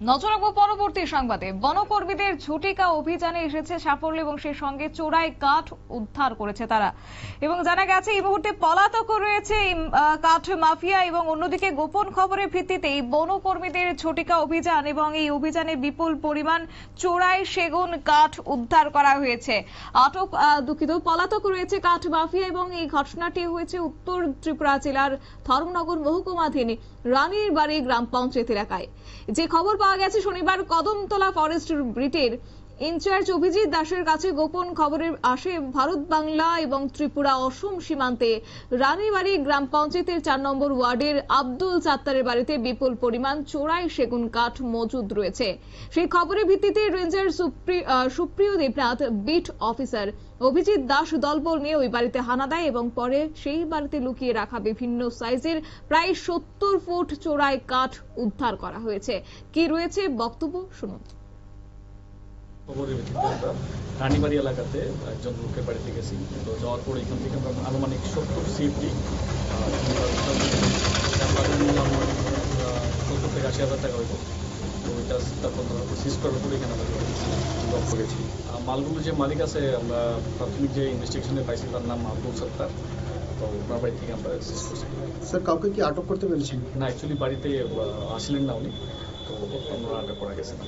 নজর রাখব পরবর্তী সংবাদে। বনকর্মীদের ঝুটিকা অভিযানে এসেছে সাফল্য এবং সেই সঙ্গে চোরাই কাঠ উদ্ধার করেছে তারা। এবং জানা গেছে, এই মুহূর্তে পলাতক রয়েছে কাঠ মাফিয়া এবং অন্যদিকে গোপন খবরের ভিত্তিতে এই বনকর্মীদের ঝটিকা অভিযান এবং এই অভিযানে বিপুল পরিমাণ চোরাই সেগুন কাঠ উদ্ধার করা হয়েছে। আটক দুঃখিত, পলাতক রয়েছে কাঠ মাফিয়া এবং এই ঘটনাটি হয়েছে উত্তর ত্রিপুরা জেলার ধর্মনগর মহকুমাধীন রানীর বাড়ি গ্রাম পঞ্চায়েত এলাকায়। যে খবর পাওয়া গেছে শনিবার কদমতলা ফরেস্ট ব্রিটের ইনচার্জ অভিজিৎ দাসের কাছে গোপন খবরের আসে ভারত বাংলা এবং ত্রিপুরা অসম সীমান্তে। রানীবাড়ি গ্রাম পঞ্চায়েতের চার নম্বর ওয়ার্ডের আব্দুল সাত্তারের বাড়িতে বিপুল পরিমাণ চোরাই সেগুন কাঠ মজুদ রয়েছে। সেই খবরের ভিত্তিতে ranger Supriyo Debnath, beat officer Abhijit Das দলবল নিয়ে ওই বাড়িতে হানা দেয় এবং পরে সেই বাড়িতে লুকিয়ে রাখা বিভিন্ন সাইজের প্রায় সত্তর ফুট চোরাই কাঠ উদ্ধার করা হয়েছে। কি রয়েছে বক্তব্য, শুনুন। খবরের ভিত্তিতে আমরা রানীবাড়ি এলাকাতে একজন লোকের বাড়িতে গেছি। তো যাওয়ার পর এখান থেকে আমরা আনুমানিক সত্তর সিএফটি সত্তর থেকে আশি হাজার টাকা হইব। তো ওইটা তারপর সিজ করার পরে এখানে আমরা জব করেছি মালগুলো যে মালিক আছে আমরা প্রাথমিক যে ইনভেস্টিগেশনে পাইছি তার নাম আব্দুল সত্তার। তো ওনার বাড়ি থেকে আমরা সিজ করছি। স্যার কাউকে কি আটক করতে পেরেছেন? না অ্যাকচুয়ালি বাড়িতে আসলেন না উনি। তো আমরা আটক করা গেছে। না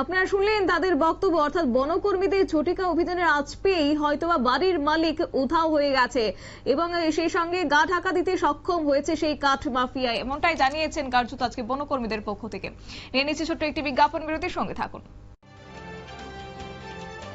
আপনারা শুনলেন তাদের বক্তব্য, অর্থাৎ বনকর্মীদের ঝটিকা অভিযানের আজ পেয়েই হয়তোবা বাড়ির মালিক উধাও হয়ে গেছে এবং সেই সঙ্গে গা ঢাকা দিতে সক্ষম হয়েছে সেই কাঠ মাফিয়া। এমনটাই জানিয়েছেন কার্যত আজকে বনকর্মীদের পক্ষ থেকে। নিয়ে নিচ্ছে ছোট্ট একটি বিজ্ঞাপন বিরতির সঙ্গে থাকুন।